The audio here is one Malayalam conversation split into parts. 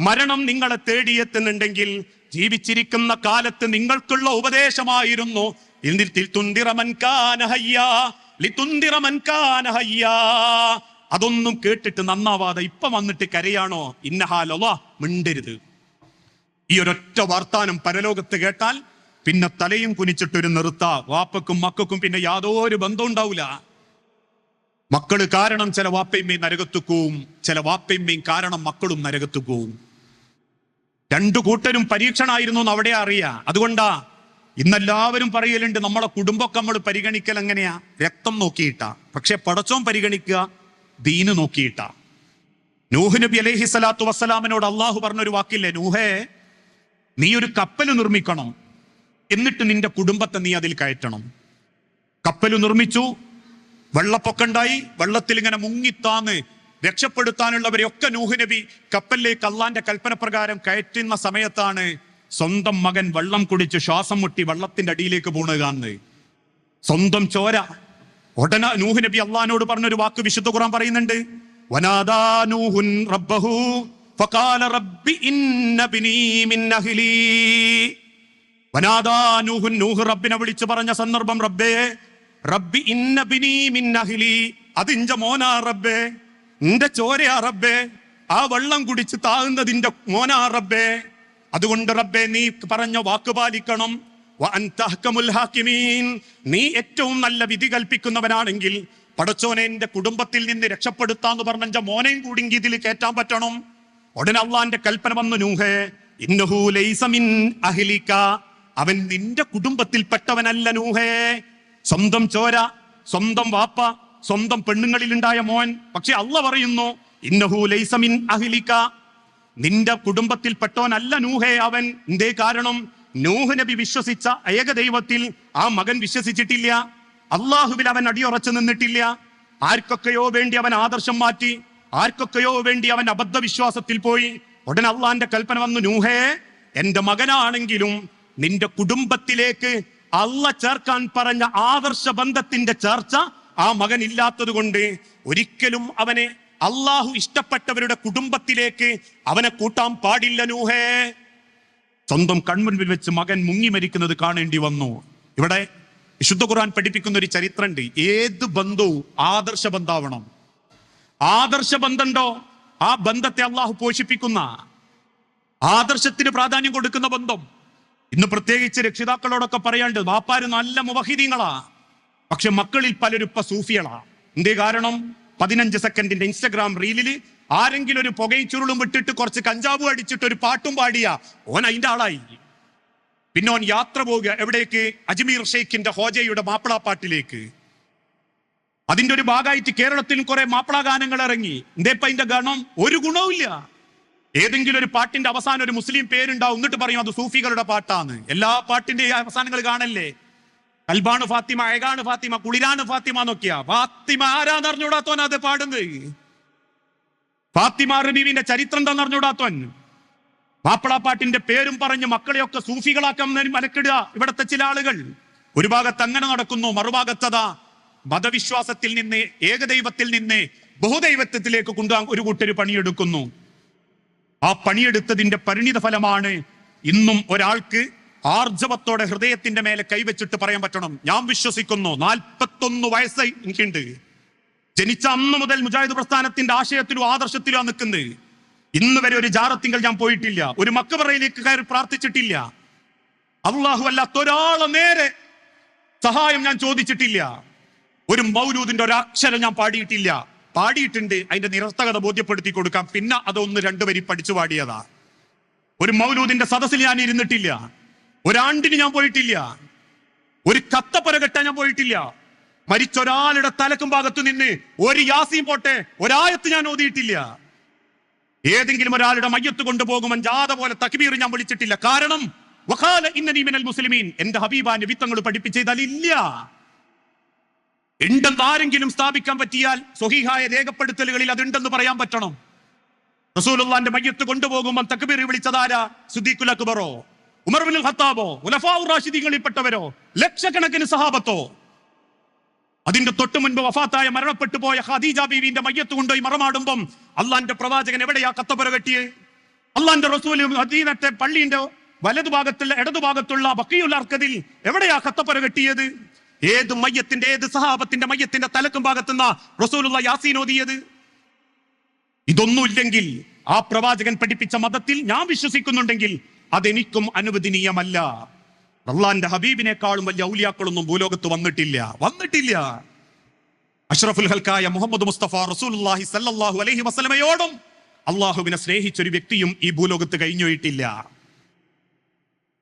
മരണം നിങ്ങളെ തേടിയെത്തുന്നുണ്ടെങ്കിൽ ജീവിച്ചിരിക്കുന്ന കാലത്ത് നിങ്ങൾക്കുള്ള ഉപദേശമായിരുന്നു. അതൊന്നും കേട്ടിട്ട് നന്നാവാതെ ഇപ്പൊ വന്നിട്ട് കരയാണോ? ഇന്നഹാലോ മിണ്ടരുത്. ഈ ഒരൊറ്റ വർത്താനം പരലോകത്ത് കേട്ടാൽ പിന്നെ തലയും കുനിച്ചിട്ടൊരു നിർത്ത. വാപ്പക്കും മക്കൾക്കും പിന്നെ യാതൊരു ബന്ധം ഉണ്ടാവില്ല മക്കൾ കാരണം ചില വാപ്പയമ്മയും നരകത്തു പോവും. ചില വാപ്പയമ്മയും കാരണം മക്കളും നരകത്തു പോവും. രണ്ടു കൂട്ടരും പരീക്ഷണായിരുന്നു എന്ന് അവിടെ അറിയാ. അതുകൊണ്ടാ ഇന്നെല്ലാവരും പറയലുണ്ട് നമ്മളെ കുടുംബമൊക്കെ നമ്മൾ പരിഗണിക്കൽ എങ്ങനെയാ? രക്തം നോക്കിയിട്ടാ. പക്ഷെ പടച്ചോം പരിഗണിക്കുക ദീന് നോക്കിയിട്ടാ. നൂഹ് നബി അലൈഹി സ്വലാത്തു വസ്സലാമിനോട് അള്ളാഹു പറഞ്ഞൊരു വാക്കില്ലേ? നൂഹേ നീ ഒരു കപ്പൽ നിർമ്മിക്കണം. എന്നിട്ട് നിന്റെ കുടുംബത്തെ നീ അതിൽ കയറ്റണം. കപ്പൽ നിർമ്മിച്ചു വെള്ളപ്പൊക്കണ്ടായി വെള്ളത്തിൽ ഇങ്ങനെ മുങ്ങിത്താന്ന് രക്ഷപ്പെടുത്താനുള്ളവരെ ഒക്കെ നൂഹ് നബി കപ്പലിലേക്ക് അള്ളാന്റെ കൽപ്പന പ്രകാരം കയറ്റുന്ന സമയത്താണ് സ്വന്തം മകൻ വെള്ളം കുടിച്ച് ശ്വാസം മുട്ടി വെള്ളത്തിന്റെ അടിയിലേക്ക് പോണുകാന്ന് സ്വന്തം ചോര. ഉടനെ നൂഹ് നബി അള്ളഹാനോട് പറഞ്ഞൊരു വാക്ക് വിശുദ്ധ ഖുറാൻ പറയുന്നുണ്ട്. റബ്ബിനെ വിളിച്ചു പറഞ്ഞ സന്ദർഭം റബ്ബേ റബ്ബി ഇന്ന ബിനി മിൻ അഹ്ലി. മോനാ റബ്ബേ. നിന്റെ ചോരയാ റബ്ബേ ആ വെള്ളം കുടിച്ച് താകുന്നതിന്റെ മോനാ റബ്ബേ. അതുകൊണ്ട് റബ്ബേ നീ പറഞ്ഞ വാക്ക് പാലിക്കണം. നീ ഏറ്റവും നല്ല വിധി കൽപ്പിക്കുന്നവനാണെങ്കിൽ പടച്ചോനെ എന്റെ കുടുംബത്തിൽ നിന്ന് രക്ഷപ്പെടുത്താന്ന് പറഞ്ഞ മോനെയും കൂടി ഇതിൽ കയറ്റാൻ പറ്റണം. ഉടനെ അള്ളാന്റെ കൽപ്പന വന്നു നൂഹേ. ഇന്നഹു ലൈസ മിൻ അഹ്ലിക. അവൻ നിന്റെ കുടുംബത്തിൽപ്പെട്ടവനല്ല നൂഹേ. സ്വന്തം ചോര സ്വന്തം വാപ്പ സ്വന്തം പെണ്ണുങ്ങളിലുണ്ടായ മോൻ. പക്ഷെ അല്ല പറയുന്നു ഇന്നഹു ലൈസ മിൻ അഹ്ലിക. നിന്റെ കുടുംബത്തിൽപ്പെട്ടവനല്ല നൂഹേ അവൻ. എന്തേ കാരണം? നൂഹ് നബി വിശ്വസിച്ച ഏകദൈവത്തിൽ ആ മകൻ വിശ്വസിച്ചിട്ടില്ല. അള്ളാഹുവിൽ അവൻ അടിയുറച്ചു നിന്നിട്ടില്ല. ആർക്കൊക്കെയോ വേണ്ടി അവൻ ആദർശം മാറ്റി ആർക്കൊക്കെയോ വേണ്ടി അവൻ അബദ്ധ വിശ്വാസത്തിൽ പോയി. ഉടൻ അള്ളാന്റെ കൽപ്പന വന്നു നൂഹേ എന്റെ മകനാണെങ്കിലും നിന്റെ കുടുംബത്തിലേക്ക് അള്ള ചേർക്കാൻ പറഞ്ഞ ആദർശ ബന്ധത്തിന്റെ ചേർച്ച ആ മകൻ ഇല്ലാത്തത് കൊണ്ട് ഒരിക്കലും അവനെ അള്ളാഹു ഇഷ്ടപ്പെട്ടവരുടെ കുടുംബത്തിലേക്ക് അവനെ കൂട്ടാൻ പാടില്ല നൂഹേ. സ്വന്തം കൺമുൻപിൽ വെച്ച് മകൻ മുങ്ങി മരിക്കുന്നത് കാണേണ്ടി വന്നു. ഇവിടെ വിശുദ്ധ ഖുർആൻ പഠിപ്പിക്കുന്ന ഒരു ചരിത്രമുണ്ട് ഏത് ബന്ധവും ആദർശ ബന്ധാവണം ആദർശ ബന്ധണ്ടോ ആ ബന്ധത്തെ അള്ളാഹു പോഷിപ്പിക്കുന്ന ആദർശത്തിന് പ്രാധാന്യം കൊടുക്കുന്ന ബന്ധം. ഇന്ന് പ്രത്യേകിച്ച് രക്ഷിതാക്കളോടൊക്കെ പറയാണ്ട് വാപ്പാര് നല്ല മുവഹിദീങ്ങളാ. പക്ഷെ മക്കളിൽ പലരും ഇപ്പൊ സൂഫികളാണ് എന്തേ കാരണം? പതിനഞ്ച് സെക്കൻഡിന്റെ ഇൻസ്റ്റഗ്രാം റീലിൽ ആരെങ്കിലും ഒരു പുകയും ചുരുളും വിട്ടിട്ട് കുറച്ച് കഞ്ചാവ് അടിച്ചിട്ട് ഒരു പാട്ടും പാടിയ. ഓൻ അതിന്റെ ആളായി. പിന്നെ ഓൻ യാത്ര പോവുക എവിടേക്ക്? അജ്മീർ ഷെയ്ഖിന്റെ ഹോജയുടെ മാപ്പിളാപ്പാട്ടിലേക്ക്. അതിന്റെ ഒരു ഭാഗമായിട്ട് കേരളത്തിലും കുറെ മാപ്പിള ഗാനങ്ങൾ ഇറങ്ങി എന്തേപ്പ അതിന്റെ ഗണം? ഒരു ഗുണവുമില്ല ഏതെങ്കിലും ഒരു പാട്ടിന്റെ അവസാനം ഒരു മുസ്ലിം പേരുണ്ടാവും. എന്നിട്ട് പറയും അത് സൂഫികളുടെ പാട്ടാണ്. എല്ലാ പാട്ടിന്റെ അവസാനങ്ങൾ കാണല്ലേ? കൽബാണ് ഫാത്തിമ അഴകാണ് ഫാത്തിമ കുളിരാണ് ഫാത്തിമ നോക്കിയാ. ഫാത്തിമ ആരാന്ന് അറിഞ്ഞൂടാത്തോൻ അത് പാടുന്നത്? ഫാത്തിമ റബീവിന്റെ ചരിത്രം എന്താന്ന് അറിഞ്ഞൂടാത്തോൻ മാപ്പിളാപ്പാട്ടിന്റെ പേരും പറഞ്ഞ് മക്കളെയൊക്കെ സൂഫികളാക്കാൻ മലക്കിടുക ഇവിടത്തെ ചില ആളുകൾ. ഒരു ഭാഗത്ത് അങ്ങനെ നടക്കുന്നു മറുഭാഗത്തതാ മതവിശ്വാസത്തിൽ നിന്ന് ഏകദൈവത്തിൽ നിന്ന് ബഹുദൈവത്വത്തിലേക്ക് കൊണ്ടുപോകാൻ ഒരു കൂട്ടർ പണിയെടുക്കുന്നു. ആ പണിയെടുത്തതിന്റെ പരിണിത ഫലമാണ് ഇന്നും ഒരാൾക്ക് ആർജവത്തോടെ ഹൃദയത്തിന്റെ മേലെ കൈവച്ചിട്ട് പറയാൻ പറ്റണം. ഞാൻ വിശ്വസിക്കുന്നു നാൽപ്പത്തൊന്ന് വയസ്സ് എനിക്കുണ്ട്. ജനിച്ച അന്ന് മുതൽ മുജാഹിദ് പ്രസ്ഥാനത്തിന്റെ ആശയത്തിലും ആദർശത്തിലും നിൽക്കുന്നത് ഇന്ന് വരെ ഒരു ജാറത്തിങ്കൽ ഞാൻ പോയിട്ടില്ല. ഒരു മക്കബറയിലേക്ക് കയറി പ്രാർത്ഥിച്ചിട്ടില്ല. അള്ളാഹു അല്ലാത്ത നേരെ സഹായം ഞാൻ ചോദിച്ചിട്ടില്ല. ഒരു മൗലൂദിന്റെ അക്ഷരം ഞാൻ പാടിയിട്ടില്ല. പാടിയിട്ടുണ്ട് അതിന്റെ നിരർത്ഥകത ബോധ്യപ്പെടുത്തി കൊടുക്കാം. പിന്നെ അതൊന്ന് രണ്ടു വരി പഠിച്ചു പാടിയതാ. ഒരു മൗലൂദിന്റെ സദസ്സിൽ ഞാൻ ഇരുന്നിട്ടില്ല. ഒരാണ്ടിന് ഞാൻ പോയിട്ടില്ല. ഒരു കത്തപ്പുര കെട്ടാൻ ഞാൻ പോയിട്ടില്ല. മരിച്ചൊരാളുടെ തലക്കും ഭാഗത്തു നിന്ന് ഒരു യാസിയും പോട്ടെ ഒരായത്ത് ഞാൻ ഓതിയിട്ടില്ല. ഏതെങ്കിലും ഒരാളുടെ മയ്യത്ത് കൊണ്ടുപോകുമ്പോൾ ജാഥ പോലെ തക്ബീർ ഞാൻ വിളിച്ചിട്ടില്ല. കാരണം വഖാല ഇന്നനി മിനൽ മുസ്ലിമീൻ എന്റെ ഹബീബാന്റെ വിത്തങ്ങൾ പഠിപ്പിച്ചതാൽ ഇല്ല. ഉണ്ടെന്ന് ആരെങ്കിലും സ്ഥാപിക്കാൻ പറ്റിയാൽ സ്വഹീഹായ രേഖപ്പെടുത്തലുകളിൽ അതുണ്ടെന്ന് പറയാൻ പറ്റണം. റസൂലുള്ളാന്റെ മയ്യത്ത് കൊണ്ടുപോകുമ്പോൾ തക്ബീർ വിളിച്ചതാരാ? സുദ്ദീഖുൽ അക്ബറോ. ഉമർ ബിൻ ഖത്താബോ ഉലഫാഉ റാഷിദീങ്ങളിൽപ്പെട്ടവരോ ലക്ഷക്കണക്കിന് സഹാബത്തോ അതിന്റെ തൊട്ടു മുൻപ് വഫാത്തായ മരണപ്പെട്ടു പോയ ഖദീജ ബീവിന്റെ മയ്യത്ത് കൊണ്ടുപോയി മറമാടുമ്പം അള്ളാന്റെ പ്രവാചകൻ എവിടെയാ കത്തപ്പുര കെട്ടിയേ? അള്ളാന്റെ റസൂലും മദീനത്തെ പള്ളിന്റെ വലതുഭാഗത്തുള്ള ഇടതുഭാഗത്തുള്ള ബക്കിയുള്ള അർക്കതിൽ എവിടെയാ കത്തപ്പുര കെട്ടിയത്? ഏത് മയ്യത്തിന്റെ ഏത് സഹാബത്തിന്റെ മയ്യത്തിന്റെ തലക്കും ഭാഗത്തുനിന്ന റസൂലുള്ള യാസീൻ ഓതിയത്? ഇതൊന്നുമില്ലെങ്കിൽ ആ പ്രവാചകൻ പഠിപ്പിച്ച മതത്തിൽ ഞാൻ വിശ്വസിക്കുന്നുണ്ടെങ്കിൽ അതെനിക്കും അനുവദനീയമല്ല. അള്ളാന്റെ ഹബീബിനേക്കാളും വലിയ ഔലിയാക്കളൊന്നും ഭൂലോകത്ത് വന്നിട്ടില്ല. വന്നിട്ടില്ല. അഷ്റഫുൽ ഹൽക്കായ മുഹമ്മദ് മുസ്തഫ റസൂലുള്ളാഹി സല്ലല്ലാഹു അലൈഹി വസല്ലമയോടും അള്ളാഹുവിനെ സ്നേഹിച്ചൊരു വ്യക്തിയും ഈ ഭൂലോകത്ത് കഴിഞ്ഞുപോയിട്ടില്ല.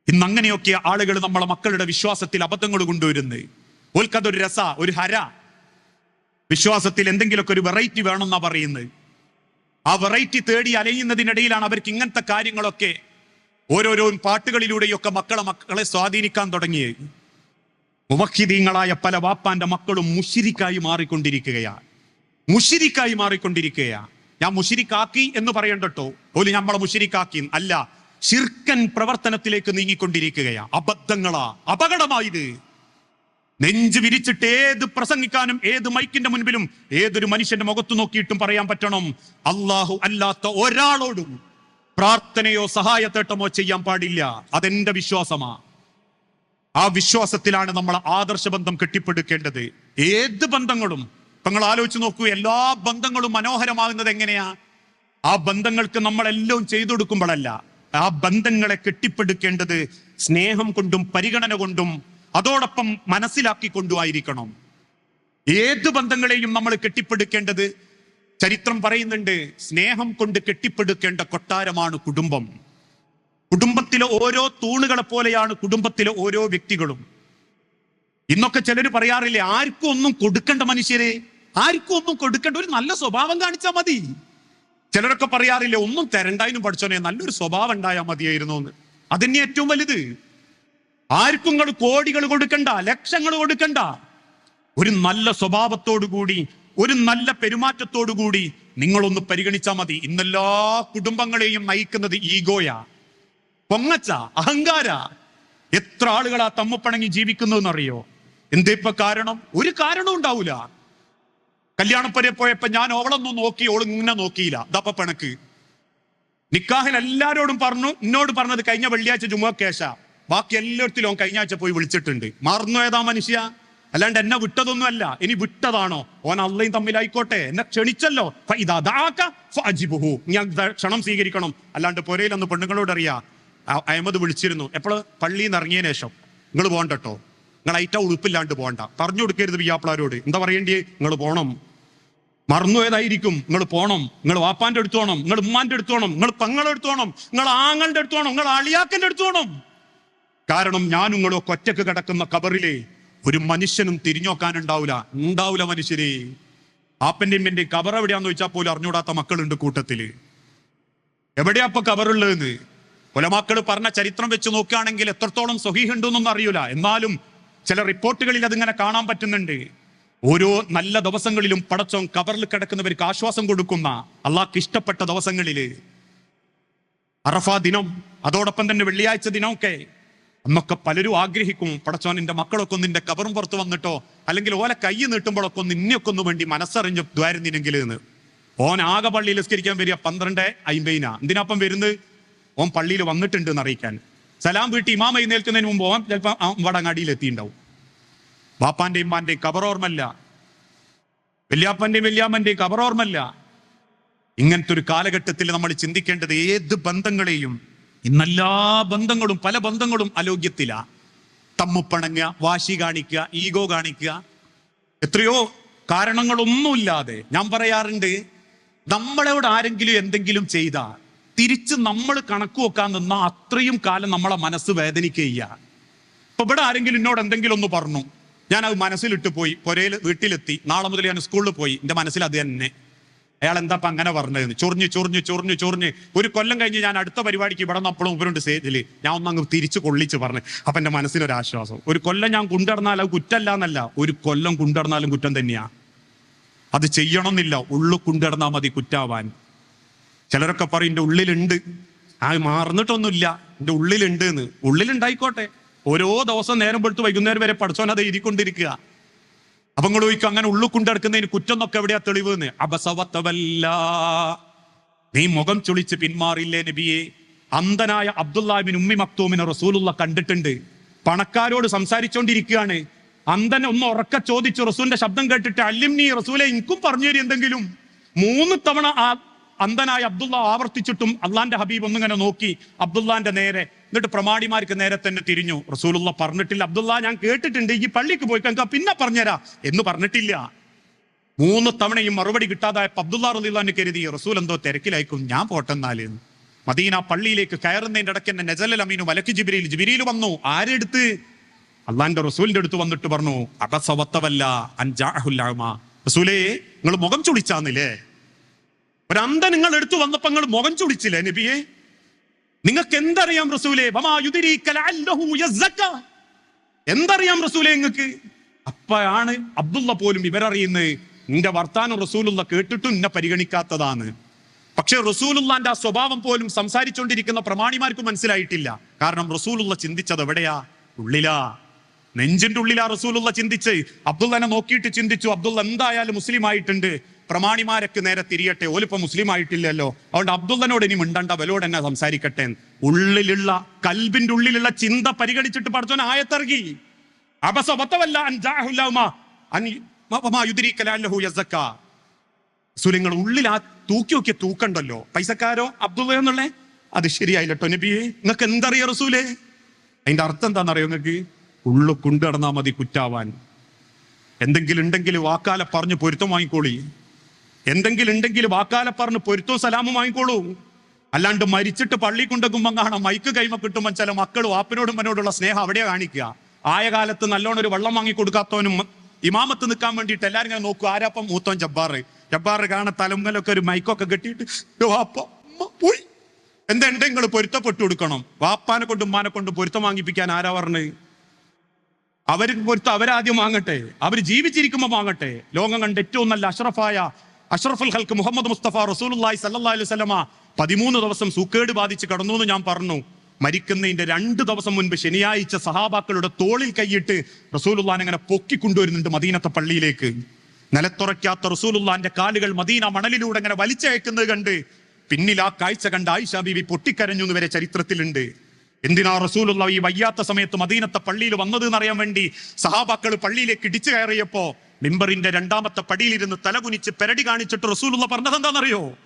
ഇന്ന് അങ്ങനെയൊക്കെ ആളുകൾ നമ്മളെ മക്കളുടെ വിശ്വാസത്തിൽ അബദ്ധങ്ങൾ കൊണ്ടുവരുന്നത്. ഓൽക്കതൊരു രസ ഒരു ഹര. വിശ്വാസത്തിൽ എന്തെങ്കിലുമൊക്കെ ഒരു വെറൈറ്റി വേണമെന്നാ പറയുന്നത്. ആ വെറൈറ്റി തേടി അലയുന്നതിനിടയിലാണ് അവർക്ക് ഇങ്ങനത്തെ കാര്യങ്ങളൊക്കെ ഓരോരോ പാട്ടുകളിലൂടെയൊക്കെ മക്കളെ മക്കളെ സ്വാധീനിക്കാൻ തുടങ്ങിയേ മുവഹിദീങ്ങളായ പല വാപ്പാന്റെ മക്കളും മുഷിരിക്കായി മാറിക്കൊണ്ടിരിക്കുകയാണ്. മുഷിരിക്കായി മാറിക്കൊണ്ടിരിക്കുകയാണ്. ഞാൻ മുഷിരിക്കാക്കി എന്ന് പറയണ്ടട്ടോ? ഓൽ നമ്മളെ മുഷിരിക്കാക്കി അല്ല ശിർക്കൻ പ്രവർത്തനത്തിലേക്ക് നീങ്ങിക്കൊണ്ടിരിക്കുകയാണ് അബദ്ധങ്ങളാ അപകടമായത്. നെഞ്ച് വിരിച്ചിട്ട് ഏത് പ്രസംഗിക്കാനും ഏത് മൈക്കിന്റെ മുൻപിലും ഏതൊരു മനുഷ്യന്റെ മുഖത്ത് നോക്കിയിട്ടും പറയാൻ പറ്റണം. അള്ളാഹു അല്ലാത്ത ഒരാളോടും പ്രാർത്ഥനയോ സഹായത്തേട്ടമോ ചെയ്യാൻ പാടില്ല. അതെന്റെ വിശ്വാസമാ. ആ വിശ്വാസത്തിലാണ് നമ്മൾ ആദർശ ബന്ധം കെട്ടിപ്പടുക്കേണ്ടത്. ഏത് ബന്ധങ്ങളും നിങ്ങൾ ആലോചിച്ച് നോക്കൂ എല്ലാ ബന്ധങ്ങളും മനോഹരമാകുന്നത് എങ്ങനെയാ? ആ ബന്ധങ്ങൾക്ക് നമ്മളെല്ലാം ചെയ്തു കൊടുക്കുമ്പോഴല്ല. ആ ബന്ധങ്ങളെ കെട്ടിപ്പടുക്കേണ്ടത് സ്നേഹം കൊണ്ടും പരിഗണന കൊണ്ടും അതോടൊപ്പം മനസ്സിലാക്കിക്കൊണ്ടുമായിരിക്കണം ഏത് ബന്ധങ്ങളെയും നമ്മൾ കെട്ടിപ്പടുക്കേണ്ടത് ചരിത്രം പറയുന്നുണ്ട് സ്നേഹം കൊണ്ട് കെട്ടിപ്പടുക്കേണ്ട കൊട്ടാരമാണ് കുടുംബം. കുടുംബത്തിലെ ഓരോ തൂണുകളെ പോലെയാണ് കുടുംബത്തിലെ ഓരോ വ്യക്തികളും. ഇന്നൊക്കെ ചിലർ പറയാറില്ലേ ആർക്കും ഒന്നും കൊടുക്കേണ്ട മനുഷ്യരെ. ആർക്കും ഒന്നും കൊടുക്കേണ്ട ഒരു നല്ല സ്വഭാവം കാണിച്ചാൽ മതി. ചിലരൊക്കെ പറയാറില്ലേ ഒന്നും തരണ്ടായിരുന്നു പഠിച്ചോനെ നല്ലൊരു സ്വഭാവം ഉണ്ടായാൽ മതിയായിരുന്നു എന്ന്. അതന്നെ ഏറ്റവും വലുത്. ആർക്കും നിങ്ങൾ കോടികൾ കൊടുക്കണ്ട ലക്ഷങ്ങൾ കൊടുക്കണ്ട. ഒരു നല്ല സ്വഭാവത്തോടു കൂടി ഒരു നല്ല പെരുമാറ്റത്തോടു കൂടി നിങ്ങളൊന്ന് പരിഗണിച്ചാൽ മതി. ഇന്നെല്ലാ കുടുംബങ്ങളെയും നയിക്കുന്നത് ഈഗോയാ. പൊങ്ങച്ച അഹങ്കാര. എത്ര ആളുകളാ തമ്മപ്പണങ്ങി ജീവിക്കുന്നു എന്നറിയോ എന്തേ കാരണം? ഒരു കാരണവും ഉണ്ടാവൂല. കല്യാണപ്പരെ പോയപ്പോ ഞാൻ ഓളൊന്നും നോക്കി ഓൾ ഇങ്ങനെ നോക്കിയില്ല ഇതപ്പ പിണക്ക്. നിക്കാഹിൽ എല്ലാരോടും പറഞ്ഞു എന്നോട് പറഞ്ഞത് കഴിഞ്ഞ വെള്ളിയാഴ്ച ജുമ കേശ. ബാക്കി എല്ലായിടത്തിലും ഓൻ കഴിഞ്ഞ ആഴ്ച പോയി വിളിച്ചിട്ടുണ്ട്. മറന്നു ഏതാ മനുഷ്യ. അല്ലാണ്ട് എന്നെ വിട്ടതൊന്നുമല്ല. ഇനി വിട്ടതാണോ? ഓൻ അള്ളയും തമ്മിലായിക്കോട്ടെ. എന്നെ ക്ഷണിച്ചല്ലോ. ഞാൻ ക്ഷണം സ്വീകരിക്കണം. അല്ലാണ്ട് പൊരയിലൊന്ന് പെണ്ണുങ്ങളോട് അറിയാ. അഹമ്മദ് വിളിച്ചിരുന്നു. എപ്പോഴും പള്ളിയിൽ നിന്ന് ഇറങ്ങിയ ശേഷം. നിങ്ങൾ പോകണ്ടട്ടോ നിങ്ങൾ ഐറ്റ ഉളുപ്പില്ലാണ്ട് പോകണ്ട പറഞ്ഞു കൊടുക്കരുത് പിയാപ്പിളാരോട്. എന്താ പറയേണ്ടേ നിങ്ങൾ പോണം. മറന്നുപോയതായിരിക്കും നിങ്ങൾ പോണം. നിങ്ങൾ വാപ്പാന്റെ അടുത്ത് പോണം. നിങ്ങൾ ഉമ്മാന്റെ അടുത്ത് പോണം. നിങ്ങൾ പെങ്ങളുടെ അടുത്ത് പോണം. നിങ്ങൾ ആങ്ങളുടെ അടുത്ത് പോണം. നിങ്ങൾ അളിയാക്കന്റെ അടുത്ത് പോണം. കാരണം ഞാൻ നിങ്ങളൊക്കെ ഒറ്റയ്ക്ക് കിടക്കുന്ന കബറിലെ ഒരു മനുഷ്യനും തിരിഞ്ഞു നോക്കാനുണ്ടാവില്ല ഉണ്ടാവില്ല മനുഷ്യരെ. ആപ്പന്റെ ഇമ്മന്റെ കബർ എവിടെയാന്ന് ചോദിച്ചാൽ പോലും അറിഞ്ഞൂടാത്ത മക്കളുണ്ട് കൂട്ടത്തിൽ എവിടെയാ അപ്പൊ കബറുള്ളതെന്ന്? കൊലമാക്കൾ പറഞ്ഞ ചരിത്രം വെച്ച് നോക്കുകയാണെങ്കിൽ എത്രത്തോളം സ്വഹീഹുണ്ടെന്നൊന്നും അറിയൂല. എന്നാലും ചില റിപ്പോർട്ടുകളിൽ അതിങ്ങനെ കാണാൻ പറ്റുന്നുണ്ട്. ഓരോ നല്ല ദിവസങ്ങളിലും പടച്ചോൻ കബറിൽ കിടക്കുന്നവർക്ക് ആശ്വാസം കൊടുക്കുന്ന അള്ളാഹ്ക്ക് ഇഷ്ടപ്പെട്ട ദിവസങ്ങളിൽ അറഫ ദിനം അതോടൊപ്പം തന്നെ വെള്ളിയാഴ്ച ദിനമൊക്കെ അന്നൊക്കെ പലരും ആഗ്രഹിക്കും. പടച്ചോൻ എന്റെ മക്കളൊക്കെ ഒന്ന് നിന്റെ കബറും പുറത്ത് വന്നിട്ടോ? അല്ലെങ്കിൽ ഓലെ കൈ നീട്ടുമ്പോഴൊക്കെ ഒന്ന് ഇന്നൊക്കെ ഒന്ന് വേണ്ടി മനസ്സറിഞ്ഞ് ദ്വാരുന്നില്ലെങ്കിൽ എന്ന്. ഓൻ ആകെ പള്ളിയിൽ നിസ്കരിക്കാൻ വരിക പന്ത്രണ്ട് അയിമ്പതിനാ. എന്തിനാപ്പം വരുന്നത്? ഓൻ പള്ളിയിൽ വന്നിട്ടുണ്ട് എന്ന് അറിയിക്കാൻ. സലാം വീട്ടി ഇമാമ എഴുന്നേൽക്കുന്നതിന് മുമ്പ് ഓൻ ചിലപ്പോൾ വടങ്ങാടിയിൽ എത്തിയിട്ടുണ്ടാവും. ബാപ്പാന്റെയും മാന്റെയും കബറോർമല്ല വല്യാപ്പന്റെയും വല്യാമ്മന്റെയും കബറോർമല്ല ഇങ്ങനത്തെ ഒരു കാലഘട്ടത്തിൽ നമ്മൾ ചിന്തിക്കേണ്ടത് ഏത് ബന്ധങ്ങളെയും ഇന്നെല്ലാ ബന്ധങ്ങളും പല ബന്ധങ്ങളും അലോഗ്യത്തില. തമ്മുപ്പണങ്ങുക വാശി കാണിക്കുക ഈഗോ കാണിക്കുക. എത്രയോ കാരണങ്ങളൊന്നുമില്ലാതെ ഞാൻ പറയാറുണ്ട് നമ്മളോട് ആരെങ്കിലും എന്തെങ്കിലും ചെയ്താൽ തിരിച്ച് നമ്മൾ കണക്ക് വെക്കാൻ നിന്നാ അത്രയും കാലം നമ്മളെ മനസ്സ് വേദനിക്കുക ഇപ്പൊ ഇവിടെ ആരെങ്കിലും എന്നോട് എന്തെങ്കിലും ഒന്ന് പറഞ്ഞു ഞാൻ അത് മനസ്സിലിട്ട് പോയി പുരയിൽ വീട്ടിലെത്തി നാളെ മുതൽ ഞാൻ സ്കൂളിൽ പോയി എന്റെ മനസ്സിൽ അത് തന്നെ. അയാൾ എന്താ അങ്ങനെ പറഞ്ഞതെന്ന്? ചൊറിഞ്ഞ് ചൊറിഞ്ഞ് ചൊറിഞ്ഞ് ചൊറിഞ്ഞ്. ഒരു കൊല്ലം കഴിഞ്ഞ് ഞാൻ അടുത്ത പരിപാടിക്ക് ഇവിടെ നിന്ന് അപ്പോഴും ഇവരുണ്ട് സ്റ്റേജിൽ ഞാൻ ഒന്നങ്ങ് തിരിച്ചു കൊള്ളിച്ച് പറഞ്ഞു. അപ്പൊ എന്റെ മനസ്സിനൊരു ആശ്വാസം ഒരു കൊല്ലം ഞാൻ കുണ്ടടന്നാൽ അത് കുറ്റല്ല എന്നല്ല ഒരു കൊല്ലം കുണ്ടടന്നാലും കുറ്റം തന്നെയാ. അത് ചെയ്യണമെന്നില്ല ഉള്ളു കുണ്ടടന്നാൽ മതി കുറ്റാവാൻ. ചിലരൊക്കെ പറയും എന്റെ ഉള്ളിലുണ്ട്. ആ മാറുന്നിട്ടൊന്നുമില്ല. എന്റെ ഉള്ളിലുണ്ട് എന്ന്. ഉള്ളിലുണ്ടായിക്കോട്ടെ. ഓരോ ദിവസം നേരം പെടുത്ത് വൈകുന്നേരം വരെ പഠിച്ചോനത് ഇരിക്കൊണ്ടിരിക്കുക അപ്പൊ നിങ്ങൾ ചോദിക്കും അങ്ങനെ ഉള്ളു കൊണ്ടെടുക്കുന്നതിന് കുറ്റം എന്നൊക്കെ എവിടെയാ തെളിവ് എന്ന്? അബസവത്തവല്ല. നീ മുഖം ചുളിച്ച് പിന്മാറില്ലേ നബിയെ? അന്ധനായ അബ്ദുല്ലാബിൻ ഉമ്മി മക്തൂമിനെ റസൂലുള്ള കണ്ടിട്ടുണ്ട്. പണക്കാരോട് സംസാരിച്ചുകൊണ്ടിരിക്കുകയാണ് അന്ധൻ ഒന്ന് ഉറക്ക ചോദിച്ചു റസൂലിന്റെ ശബ്ദം കേട്ടിട്ട് അല്ലിം നീ റസൂലെ എനിക്കും പറഞ്ഞു തരും എന്തെങ്കിലും. മൂന്ന് തവണ ആ അന്ധനായ അബ്ദുള്ള ആവർത്തിച്ചിട്ടും അള്ളാന്റെ ഹബീബ് ഒന്നിങ്ങനെ നോക്കി അബ്ദുള്ളാന്റെ നേരെ എന്നിട്ട് പ്രമാണിമാർക്ക് നേരെ തന്നെ തിരിഞ്ഞു. റസൂലുള്ള പറഞ്ഞിട്ടില്ല അബ്ദുള്ള ഞാൻ കേട്ടിട്ടുണ്ട് ഈ പള്ളിക്ക് പോയി കണക്ക പിന്നെ പറഞ്ഞുതരാ എന്ന് പറഞ്ഞിട്ടില്ല. മൂന്ന് തവണയും മറുപടി കിട്ടാതായപ്പോ അബ്ദുള്ള റലിള്ളാന്ന് കരുതി റസൂൽ എന്തോ തിരക്കിലായിക്കും ഞാൻ പോട്ടെന്നാൽ മദീന പള്ളിയിലേക്ക് കയറുന്നതിന്റെ ഇടയ്ക്ക് തന്നെ നജലൽ അമീനു മലക്ക് ജിബിരിയിൽ ജിബിരിയിൽ വന്നു ആരെടുത്ത് അള്ളാന്റെ റസൂലിന്റെ അടുത്ത് വന്നിട്ട് പറഞ്ഞു അടസവത്തവല്ല അൻജാഹുല്ലാമ റസൂലേ നിങ്ങൾ മുഖം ചുളിച്ചാന്നില്ലേ? ഒരു അന്ത നിങ്ങൾ എടുത്തു വന്നപ്പോൾ നിങ്ങൾ മുഖം ചുളിച്ചില്ലേ നബിയെ? നിങ്ങൾക്ക് എന്തറിയാം റസൂലേ. എന്തറിയാം റസൂലേ നിങ്ങൾക്ക്? അപ്പയാണ് അബ്ദുള്ള പോലും ഇവരറിയുന്നത് നിന്റെ വർത്താനം റസൂലുള്ള കേട്ടിട്ടും എന്നെ പരിഗണിക്കാത്തതാണ്. പക്ഷെ റസൂലുള്ളാന്റെ ആ സ്വഭാവം പോലും സംസാരിച്ചുകൊണ്ടിരിക്കുന്ന പ്രമാണിമാർക്ക് മനസ്സിലായിട്ടില്ല. കാരണം റസൂലുള്ള ചിന്തിച്ചത് എവിടെയാ? ഉള്ളിലാ. നെഞ്ചിന്റെ ഉള്ളിലാ റസൂലുള്ള ചിന്തിച്ച്. അബ്ദുള്ളനെ നോക്കിയിട്ട് ചിന്തിച്ചു അബ്ദുള്ള എന്തായാലും മുസ്ലിം ആയിട്ടുണ്ട്. പ്രമാണിമാരൊക്കെ നേരെ തിരിയട്ടെ ഓലിപ്പോ മുസ്ലിം ആയിട്ടില്ലല്ലോ അതുകൊണ്ട് അബ്ദുള്ളനോട് ഇനി മിണ്ടണ്ട ബലോട് എന്നെ സംസാരിക്കട്ടെ. ഉള്ളിലുള്ള കൽബിന്റെ ഉള്ളിലുള്ള ചിന്ത പരിഗണിച്ചിട്ട് പഠിച്ചോൻ ആയത്തിറങ്ങി. യസ്സക്ക. ഉള്ളിൽ ആ തൂക്കി നോക്കിയ തൂക്കണ്ടല്ലോ. പൈസക്കാരോ അബ്ദുള്ള എന്നുള്ളേ? അത് ശരിയായില്ലട്ടോ നബിയെ. നിങ്ങൾക്ക് എന്തറിയ റസൂലേ? അതിന്റെ അർത്ഥം എന്താണെന്നറിയോ നിങ്ങൾക്ക്? ഉള്ളു കൊണ്ടു മതി കുറ്റാവാൻ. എന്തെങ്കിലും ഉണ്ടെങ്കിൽ വാക്കാലെ പറഞ്ഞു പൊരുത്തം വാങ്ങിക്കോളി. എന്തെങ്കിലും ഉണ്ടെങ്കിൽ വാക്കാല പറഞ്ഞ് പൊരുത്തവും സലാമും വാങ്ങിക്കോളൂ. അല്ലാണ്ട് മരിച്ചിട്ട് പള്ളി കൊണ്ടെക്കുമ്പം കാണാം മൈക്ക് കൈമ കിട്ടുമ്പോൾ ചില മക്കൾ വാപ്പനോടും മനോടുള്ള സ്നേഹം അവിടെ കാണിക്കുക. ആയ കാലത്ത് നല്ലോണം ഒരു വെള്ളം വാങ്ങി കൊടുക്കാത്തവനും ഇമാമത്ത് നിൽക്കാൻ വേണ്ടിയിട്ട് എല്ലാരും ഇങ്ങനെ നോക്കും. ആരാപ്പം? മൂത്തോൻ ജബ്ബാർ ജബ്ബാർ കാണാൻ തലമുങ്ങലൊക്കെ ഒരു മൈക്കൊക്കെ കെട്ടിയിട്ട് "ദോ വാപ്പ നിങ്ങൾ പൊരുത്തപ്പെട്ടു കൊടുക്കണം? വാപ്പാനെ കൊണ്ടും ഉമ്മാനെ കൊണ്ടും പൊരുത്തം വാങ്ങിപ്പിക്കാൻ ആരാ പറഞ്ഞത് അവർക്ക് പൊരുത്തം അവരാദ്യം വാങ്ങട്ടെ. അവർ ജീവിച്ചിരിക്കുമ്പോൾ വാങ്ങട്ടെ. ലോകം കണ്ട ഏറ്റവും നല്ല അഷ്റഫായ അഷ്റഫുൽ ഹൽക്ക് മുഹമ്മദ് മുസ്തഫ റസൂലുള്ളാഹി സല്ലല്ലാഹു അലൈഹി പതിമൂന്ന് ദിവസം സൂക്കേട് ബാധിച്ച് കടന്നു എന്ന് ഞാൻ പറഞ്ഞു. മരിക്കുന്നതിന്റെ രണ്ട് ദിവസം മുൻപ് ശനിയാഴ്ച സഹാബാക്കളുടെ തോളിൽ കൈയിട്ട് റസൂലുല്ലാൻ അങ്ങനെ പൊക്കി കൊണ്ടുവരുന്നുണ്ട് മദീനത്തെ പള്ളിയിലേക്ക്. നിലത്തുറയ്ക്കാത്ത റസൂലുള്ളാന്റെ കാലുകൾ മദീന മണലിലൂടെ അങ്ങനെ വലിച്ചയക്കുന്നത് കണ്ട് പിന്നിൽ ആ കാഴ്ച കണ്ട ആയിഷ ബീവി പൊട്ടിക്കരഞ്ഞു എന്ന് വരെ ചരിത്രത്തിലുണ്ട്. എന്തിനാ റസൂലുള്ള ഈ വയ്യാത്ത സമയത്ത് മദീനത്തെ പള്ളിയിൽ വന്നത് എന്നറിയാൻ വേണ്ടി സഹാബാക്കൾ പള്ളിയിലേക്ക് ഇടിച്ചു കയറിയപ്പോ മിമ്പറിന്റെ രണ്ടാമത്തെ പടിയിലിരുന്ന് തലകുനിച്ച് പെരടി കാണിച്ചിട്ട് റസൂലുള്ള പറഞ്ഞത് എന്താണെന്നറിയോ?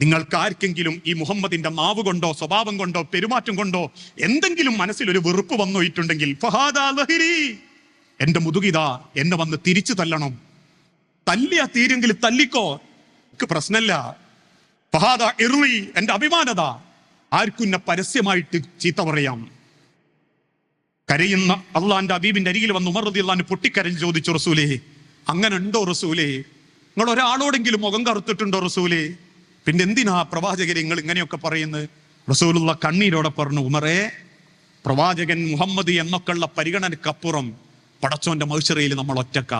നിങ്ങൾക്ക് ആർക്കെങ്കിലും ഈ മുഹമ്മദിന്റെ മാവ് കൊണ്ടോ സ്വഭാവം കൊണ്ടോ പെരുമാറ്റം കൊണ്ടോ എന്തെങ്കിലും മനസ്സിൽ ഒരു വെറുപ്പ് ലഹിരി. എന്റെ മുതുകിതാ എന്നെ വന്ന് തിരിച്ചു തല്ലണം. തല്ലിയ തീരെങ്കിൽ തല്ലിക്കോ? എനിക്ക് പ്രശ്നമില്ല ഫഹാദ എറുളി എന്റെ അഭിമാനത. ആർക്കും എന്നെ പരസ്യമായിട്ട് ചീത്ത പറയാം. കരയുന്ന അള്ളാന്റെ അബീബിന്റെ അരികിൽ വന്ന് ഉമർ റതി അള്ളാന്റെ പൊട്ടിക്കരഞ്ഞ് ചോദിച്ചു റസൂലേ അങ്ങനെ ഉണ്ടോ റസൂലേ? നിങ്ങൾ ഒരാളോടെങ്കിലും മുഖം കറുത്തിട്ടുണ്ടോ റസൂലേ? പിന്നെ എന്തിനാ പ്രവാചകരെ നിങ്ങൾ ഇങ്ങനെയൊക്കെ പറയുന്നത്? റസൂലുള്ള കണ്ണീരോടെ പറഞ്ഞു ഉമറേ പ്രവാചകൻ മുഹമ്മദ് എന്നൊക്കെയുള്ള പരിഗണനക്കപ്പുറം പടച്ചോന്റെ മൗശറയിൽ നമ്മൾ ഒറ്റക്ക.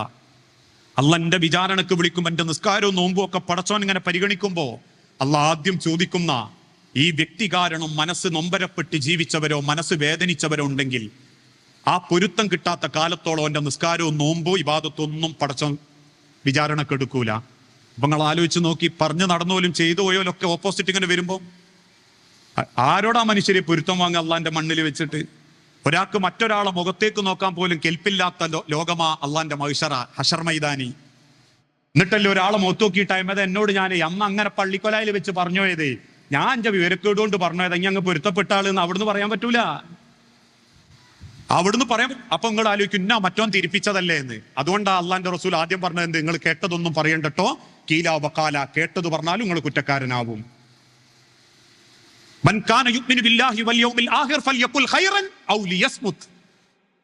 അള്ളന്റെ വിചാരണക്ക് വിളിക്കുമ്പോൾ എന്റെ നിസ്കാരവും നോമ്പും ഒക്കെ പടച്ചോൻ ഇങ്ങനെ പരിഗണിക്കുമ്പോ അല്ല ആദ്യം ചോദിക്കുന്ന ഈ വ്യക്തി കാരണം മനസ്സ് നൊമ്പരപ്പെട്ട് ജീവിച്ചവരോ മനസ്സ് വേദനിച്ചവരോ ഉണ്ടെങ്കിൽ ആ പൊരുത്തം കിട്ടാത്ത കാലത്തോളം എന്റെ നിസ്കാരവും നോമ്പോ ഇബാദത്തൊന്നും വിചാരണക്ക് വിചാരണക്കെടുക്കൂല അപ്പൊ നിങ്ങൾ ആലോചിച്ച് നോക്കി പറഞ്ഞു നടന്നോലും ചെയ്തു പോയോലും ഒക്കെ ഓപ്പോസിറ്റ് ഇങ്ങനെ വരുമ്പോൾ ആരോടാ മനുഷ്യരെ പൊരുത്തം വാങ്ങുക അള്ളാന്റെ മണ്ണിൽ വെച്ചിട്ട്? ഒരാൾക്ക് മറ്റൊരാളെ മുഖത്തേക്ക് നോക്കാൻ പോലും കെൽപ്പില്ലാത്ത ലോകമാ അള്ളാന്റെ മഹിഷറ ഹഷർ മൈതാനി. എന്നിട്ടല്ലേ ഒരാളെ മുഖത്ത് നോക്കിയിട്ട് അത് എന്നോട് ഞാൻ അന്ന് അങ്ങനെ പള്ളിക്കൊലായിൽ വെച്ച് പറഞ്ഞു പോയതേ ഞാൻ എന്റെ വിവരക്കേടുകൊണ്ട് പറഞ്ഞു ഇനി അങ്ങ് പൊരുത്തപ്പെട്ട ആളെന്ന് അവിടുന്ന് പറയാൻ പറ്റൂല. അവിടുന്ന് പറയാം അപ്പൊ നിങ്ങൾ ആലോചിക്കും ഇന്ന മറ്റോൻ തിരിപ്പിച്ചതല്ലേ എന്ന്. അതുകൊണ്ടാണ് അള്ളാന്റെ റസൂൽ ആദ്യം പറഞ്ഞത് എന്ത്? നിങ്ങൾ കേട്ടതൊന്നും പറയണ്ടട്ടോ. കീല വക്കാല കേട്ടത് പറഞ്ഞാലും നിങ്ങൾ കുറ്റക്കാരനാവും.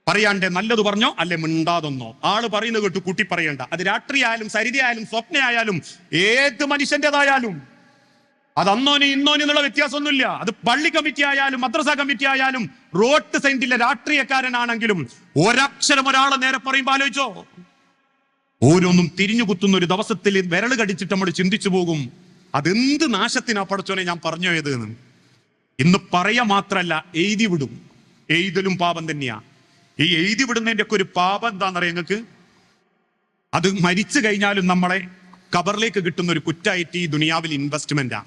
പറയാണ്ടേ നല്ലത് പറഞ്ഞോ അല്ലെ മിണ്ടാതൊന്നോ? ആൾ പറയുന്നത് കേട്ട് കുട്ടി പറയണ്ട. അത് രാത്രിയായാലും സരിതയായാലും സ്വപ്നയായാലും ഏത് മനുഷ്യന്റേതായാലും അത് അന്നോനി ഇന്നോനി എന്നുള്ള വ്യത്യാസമൊന്നുമില്ല. അത് പള്ളി കമ്മിറ്റി ആയാലും മദ്രസ കമ്മിറ്റി ആയാലും റോഡ് സൈഡിലെ രാഷ്ട്രീയക്കാരനാണെങ്കിലും ഒരക്ഷരം ഒരാളെ നേരെ പറയുമ്പോൾ ആലോചിച്ചോ. ഓരോന്നും തിരിഞ്ഞു കുത്തുന്ന ഒരു ദിവസത്തിൽ വിരൽ കടിച്ചിട്ട് നമ്മൾ ചിന്തിച്ചു പോകും അതെന്ത് നാശത്തിനാ പടച്ചോനെ ഞാൻ പറഞ്ഞു പോയത്? എന്ന് ഇന്ന് പറയാ മാത്രല്ല എഴുതി വിടും. എഴുതലും പാപം തന്നെയാ. ഈ എഴുതി വിടുന്നതിന്റെ ഒക്കെ ഒരു പാപം എന്താണെന്നറിയാം നിങ്ങൾക്ക്? അത് മരിച്ചു കഴിഞ്ഞാലും നമ്മളെ കബറിലേക്ക് കിട്ടുന്ന ഒരു കുറ്റായിട്ട് ഈ ദുനിയാവിൽ ഇൻവെസ്റ്റ്മെന്റാ